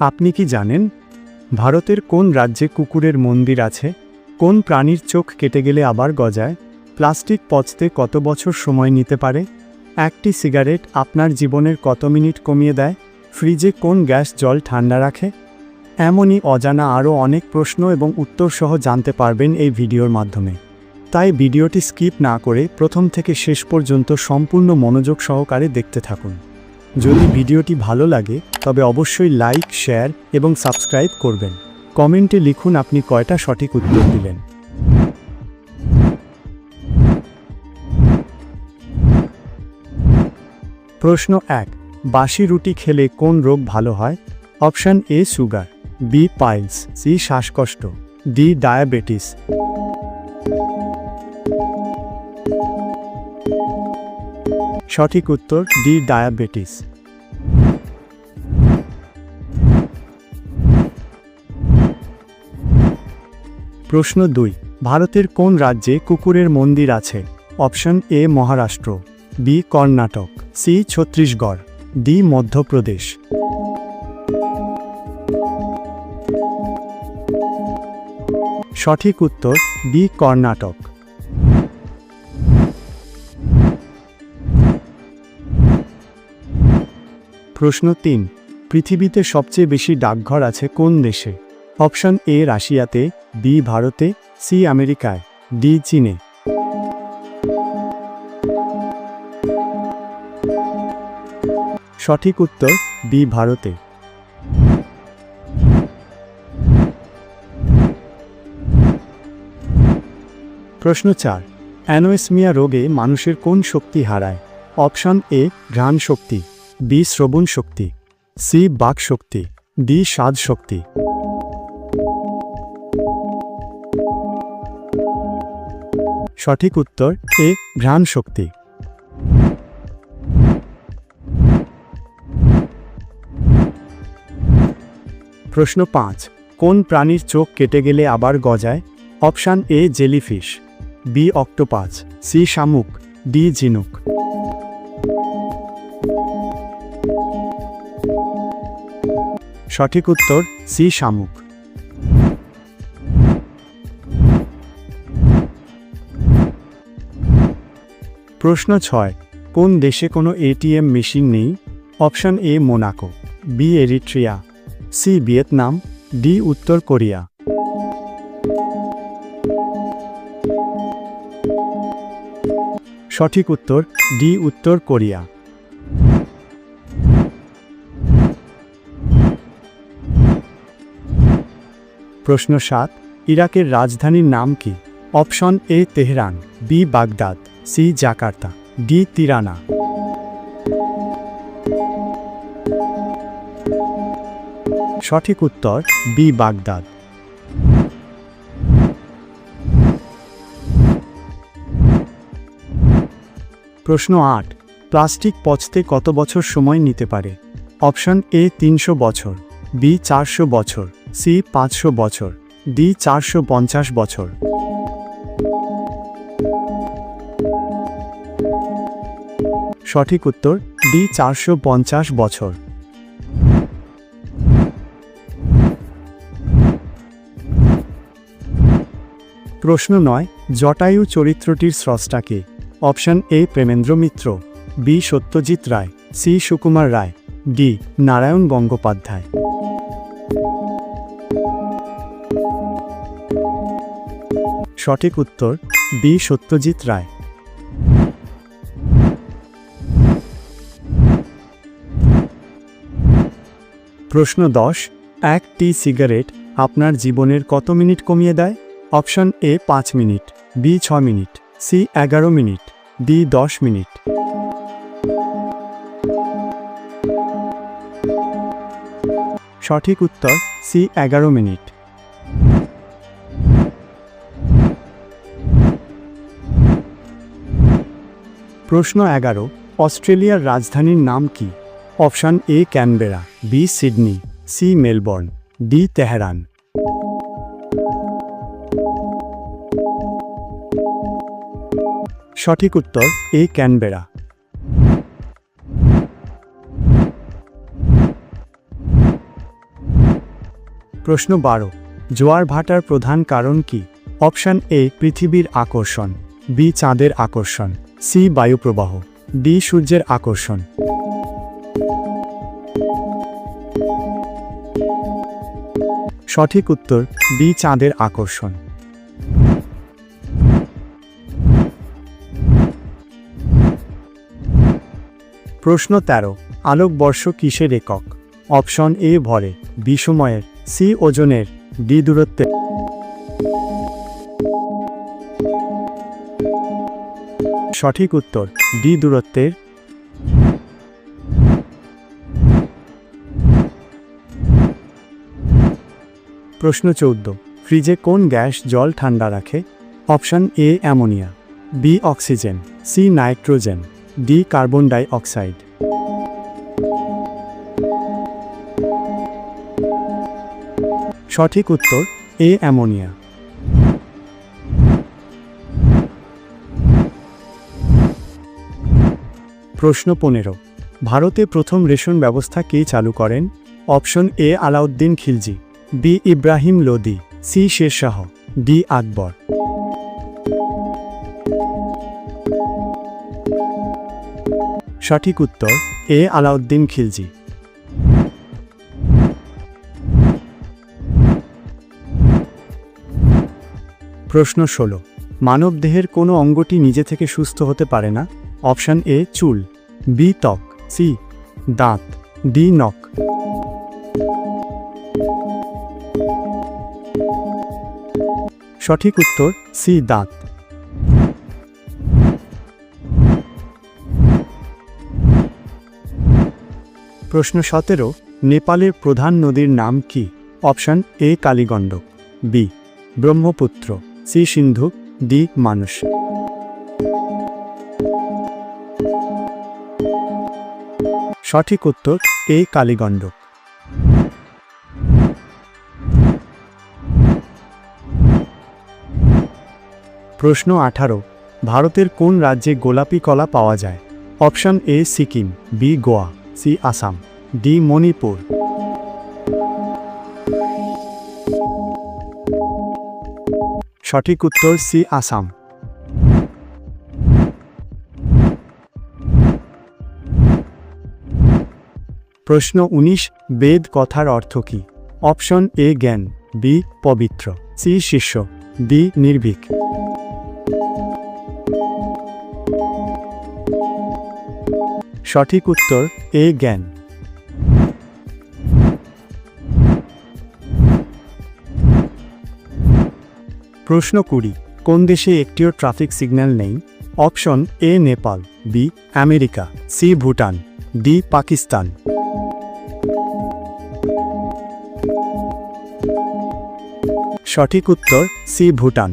আপনি কি জানেন, ভারতের কোন রাজ্যে কুকুরের মন্দির আছে? কোন প্রাণীর চোখ কেটে গেলে আবার গজায়? প্লাস্টিক পচতে কত বছর সময় নিতে পারে? একটি সিগারেট আপনার জীবনের কত মিনিট কমিয়ে দেয়? ফ্রিজে কোন গ্যাস জল ঠান্ডা রাখে? এমনই অজানা আরও অনেক প্রশ্ন এবং উত্তর সহ জানতে পারবেন এই ভিডিওর মাধ্যমে। তাই ভিডিওটি স্কিপ না করে প্রথম থেকে শেষ পর্যন্ত সম্পূর্ণ মনোযোগ সহকারে দেখতে থাকুন। যদি ভিডিওটি ভালো লাগে, তবে অবশ্যই লাইক, শেয়ার এবং সাবস্ক্রাইব করবেন। কমেন্টে লিখুন আপনি কয়টা সঠিক উত্তর দিলেন। প্রশ্ন এক, বাসি রুটি খেলে কোন রোগ ভালো হয়? Option A, sugar, B, piles, C, শ্বাসকষ্ট, ডি, ডায়াবেটিস। সঠিক উত্তর ডি, ডায়াবেটিস। প্রশ্ন দুই, ভারতের কোন রাজ্যে কুকুরের মন্দির আছে? Option A, Maharashtra, B, Karnataka, C, Chhattisgarh, D, Madhya Pradesh. সঠিক উত্তর বি, কর্ণাটক। প্রশ্ন তিন, পৃথিবীতে সবচেয়ে বেশি ডাকঘর আছে কোন দেশে? অপশন এ, রাশিয়াতে, বি, ভারতে, সি, আমেরিকায়, ডি, চীনে। সঠিক উত্তর, বি, ভারতে। প্রশ্ন চার, অ্যানোয়েসমিয়া রোগে মানুষের কোন শক্তি হারায়? অপশন এ, ঘ্রাণ শক্তি। বি শ্রবণ শক্তি, সি বাক শক্তি, ডি স্বাদ শক্তি। সঠিক উত্তর, এ ঘ্রাণ শক্তি। প্রশ্ন পাঁচ, কোন প্রাণীর চোখ কেটে গেলে আবার গজায়? Option A jellyfish, B octopus, C শামুক, ডি ঝিনুক। সঠিক উত্তর সি শামুক। প্রশ্ন ছয়, কোন দেশে কোনো এটিএম মেশিন নেই? Option A Monaco, B Eritrea, C Vietnam, D উত্তর কোরিয়া। সঠিক উত্তর ডি উত্তর কোরিয়া। প্রশ্ন সাত, ইরাকের রাজধানীর নাম কি? Option A, Tehran, B, Baghdad, C, Jakarta, D, Tirana. সঠিক উত্তর, বি, বাগদাদ। প্রশ্ন আট, প্লাস্টিক পচতে কত বছর সময় নিতে পারে? অপশন এ, তিনশো বছর, বি, চারশো বছর। সি পাঁচশো বছর, ডি চারশো পঞ্চাশ বছর। সঠিক উত্তর, ডি চারশো পঞ্চাশ বছর। প্রশ্ন নয়, জটায়ু চরিত্রটির স্রষ্টাকে option A Premendra Mitra, B Satyajit Ray, C Sukumar Ray, D Narayan Gangopadhyay. সঠিক উত্তর বি সত্যজিৎ রায়। প্রশ্ন দশ, এক টি সিগারেট আপনার জীবনের কত মিনিট কমিয়ে দেয়? অপশন এ, পাঁচ মিনিট, বি, ছ মিনিট, সি, এগারো মিনিট, ডি, দশ মিনিট। সঠিক উত্তর সি, এগারো মিনিট। প্রশ্ন এগারো, অস্ট্রেলিয়ার রাজধানীর নাম কি? Option A, Canberra, B, Sydney, C, Melbourne, D, Tehran. সঠিক উত্তর, এ, ক্যানবেরা। প্রশ্ন বারো, জোয়ার ভাটার প্রধান কারণ কি? অপশান এ, পৃথিবীর আকর্ষণ, বি, চাঁদের আকর্ষণ। সি বায়ুপ্রবাহ, ডি সূর্যের আকর্ষণ। সঠিক উত্তর বি চাঁদের আকর্ষণ। প্রশ্ন তেরো আলোকবর্ষ কিসের একক? অপশন এ ভরে বি সময়ের সি ওজনের, ডি দূরত্বে সঠিক উত্তর, ডি দূরত্বের। প্রশ্ন চৌদ্দ, ফ্রিজে কোন গ্যাস জল ঠান্ডা রাখে? Option A, ammonia, B, oxygen, C, nitrogen, D, carbon dioxide. সঠিক উত্তর, এ, অ্যামোনিয়া। প্রশ্ন পনেরো। ভারতে প্রথম রেশন ব্যবস্থা কে চালু করেন? Option A, Alauddin Khilji, B, Ibrahim Lodi, C Sher Shah D, Akbar. সঠিক উত্তর, এ, আলাউদ্দিন খিলজি। প্রশ্ন ষোলো। মানবদেহের কোনো অঙ্গটি নিজে থেকে সুস্থ হতে পারে না? অপশন এ চুল বি ত্বক সি দাঁত ডি নখ। সঠিক উত্তর সি দাঁত। প্রশ্ন সতেরো, নেপালের প্রধান নদীর নাম কি? Option A Kaligandak B Brahmaputra C Sindhu D মানুষ সঠিক উত্তর, এ কালীগণ্ডক প্রশ্ন আঠারো। ভারতের কোন রাজ্যে গোলাপি কলা পাওয়া যায়? Option A, Sikkim, B, Goa, C, Assam, D, Manipur. সঠিক উত্তর, সি, আসাম। প্রশ্ন উনিশ, বেদ কথার অর্থ কী? অপশন এ, জ্ঞান, বি, পবিত্র, সি, শিষ্য, ডি, নির্ভীক। সঠিক উত্তর, এ, জ্ঞান। প্রশ্ন কুড়ি, কোন দেশে একটিও ট্রাফিক সিগন্যাল নেই? Option A, Nepal, B, America, C, Bhutan, D, Pakistan. সঠিক উত্তর সি ভুটান।